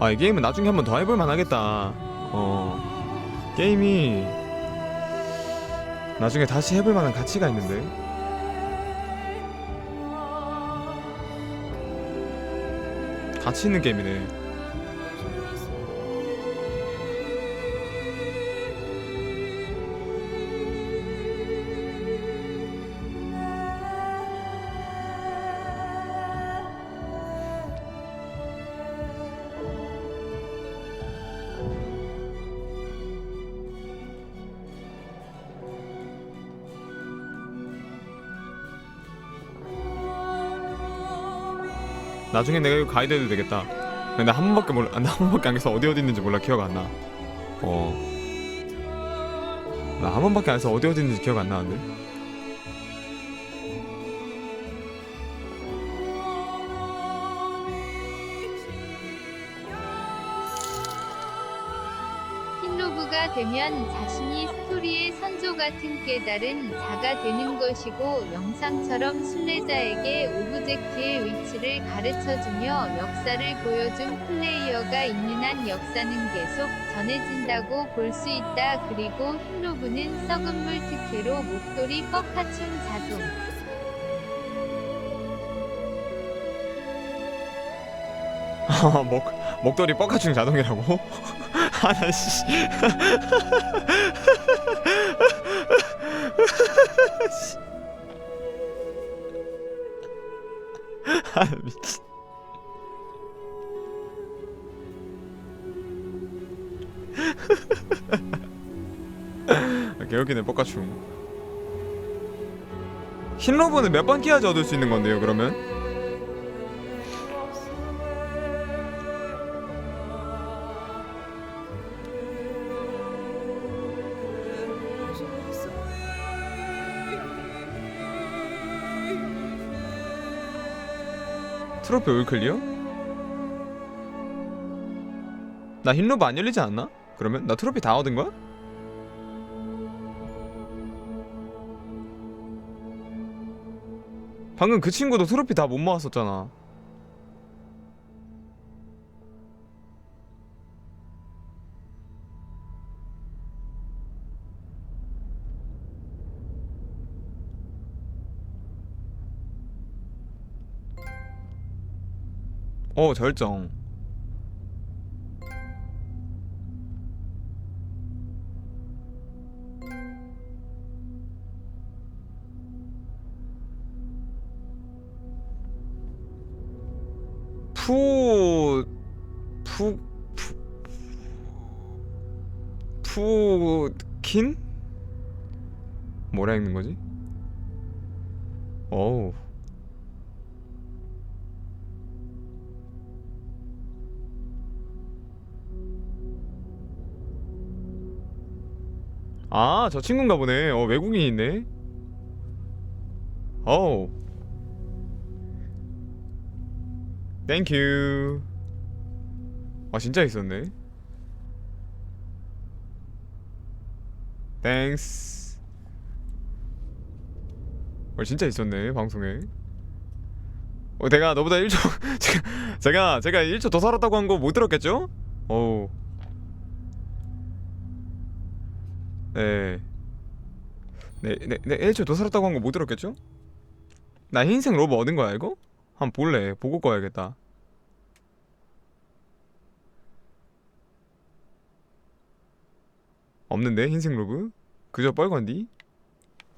아 이 게임은 나중에 한번 더 해볼 만하겠다. 어 게임이 나중에 다시 해볼 만한 가치가 있는데. 가치 있는 게임이네 나중에 내가 이거 가이드 해도 되겠다. 근데 나한 번밖에 몰라 나 한 번밖에 안 해서 어디 어디 있는지 몰라 기억 안 나. 어. 나 한 번밖에 안 해서 어디 어디 있는지 기억 안 나는데 흰로브가 되면 자신이 스토리의 선조 같은 깨달은 자가 되는 것이고 영상처럼 순례자에게 오브젝트의 위치를 가르쳐주며 역사를 보여준 플레이어가 있는 한 역사는 계속 전해진다고 볼 수 있다. 그리고 흰로브는 썩은 물 특혜로 목도리 뻑하춘 자동. 아, 목 목도리 뻑카충 자동이라고? 아나 씨 아 미친 아, 개웃기네 뻑카충 흰로브는 몇번 끼야지 얻을 수 있는 건데요 그러면? 트로피 올 클리어? 나 흰로브 안 열리지 않나? 그러면 나 트로피 다 얻은 거야? 방금 그 친구도 트로피 다 못 모았었잖아. 어 절정. 푸... 푸... 푸... 푸킨? 뭐라 읽는 거지? 어우 아, 저 친구인가 보네. 어, 외국인 있네. 어우. 땡큐. 아, 진짜 있었네. 땡스. 어, 진짜 있었네, 방송에. 어, 내가 너보다 1초 제가 제가 제가 1초 더 살았다고 한 거 못 들었겠죠? 어우. 네. 네, 네, 네, 애초에 더 살았다고 한 거 못 들었겠죠? 나 흰색 로브 얻은 거야, 이거? 한번 볼래. 보고 꺼야겠다. 없는데, 흰색 로브? 그저 뻘건디?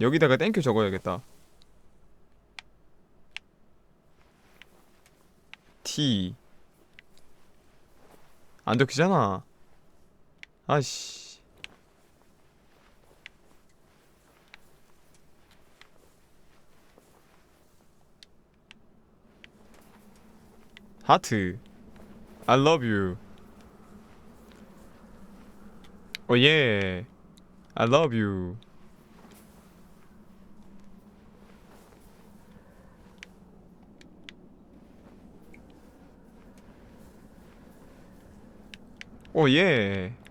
여기다가 땡큐 적어야겠다. T. 안 적히잖아. 아씨. 하트 I love you 오 예. I love you 오 예.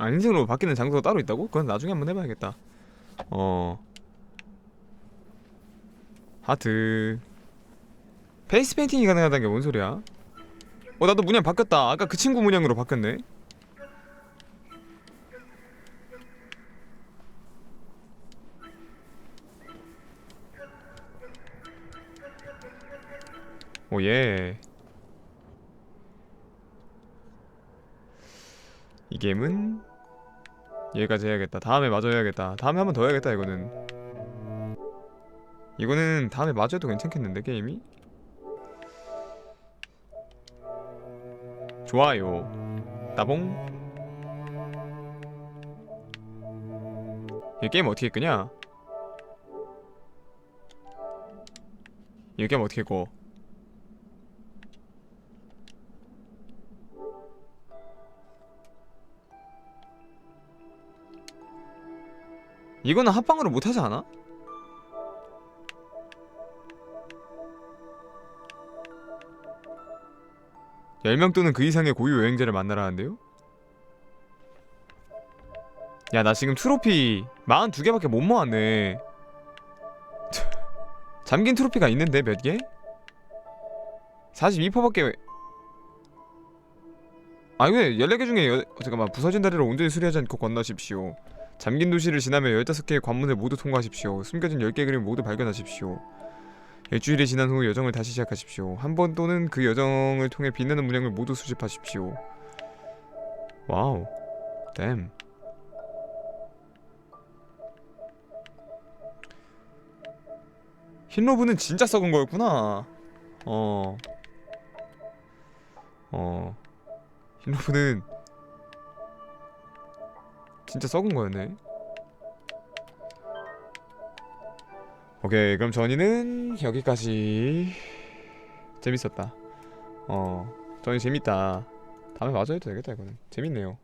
아 인생으로 바뀌는 장소가 따로 있다고? 그건 나중에 한번 해봐야겠다. 어. 하트 페이스 페인팅이 가능하다는 게 뭔 소리야? 어 나도 문양 바뀌었다 아까 그 친구 문양으로 바뀌었네 오예 이 게임은 여기까지 해야겠다 다음에 마저 해야겠다 다음에 한 번 더 해야겠다 이거는 이거는 다음에 마저 해도 괜찮겠는데 게임이? 좋아요 따봉 이 게임 어떻게 끄냐? 이 게임 어떻게 꺼? 이거는 합방으로 못하지 않아? 열명 또는 그 이상의 고유 여행자를 만나라는데요? 야 나 지금 트로피 42개밖에 못 모았네 잠긴 트로피가 있는데 몇 개? 42%밖에 아니 왜 14개 중에 여... 어, 잠깐만 부서진 다리를 온전히 수리하지 않고 건너십시오 잠긴 도시를 지나며 15개의 관문을 모두 통과하십시오. 숨겨진 10개 그림 모두 발견하십시오. 일주일이 지난 후 여정을 다시 시작하십시오. 한 번 또는 그 여정을 통해 빛나는 문양을 모두 수집하십시오. 와우. 댐. 흰로브는 진짜 썩은 거였구나. 어. 어. 흰로브는 진짜 썩은 거였네. 오케이, 그럼 전이는 여기까지. 재밌었다. 어, 전이 재밌다. 다음에 마저 해도 되겠다 이거는. 재밌네요.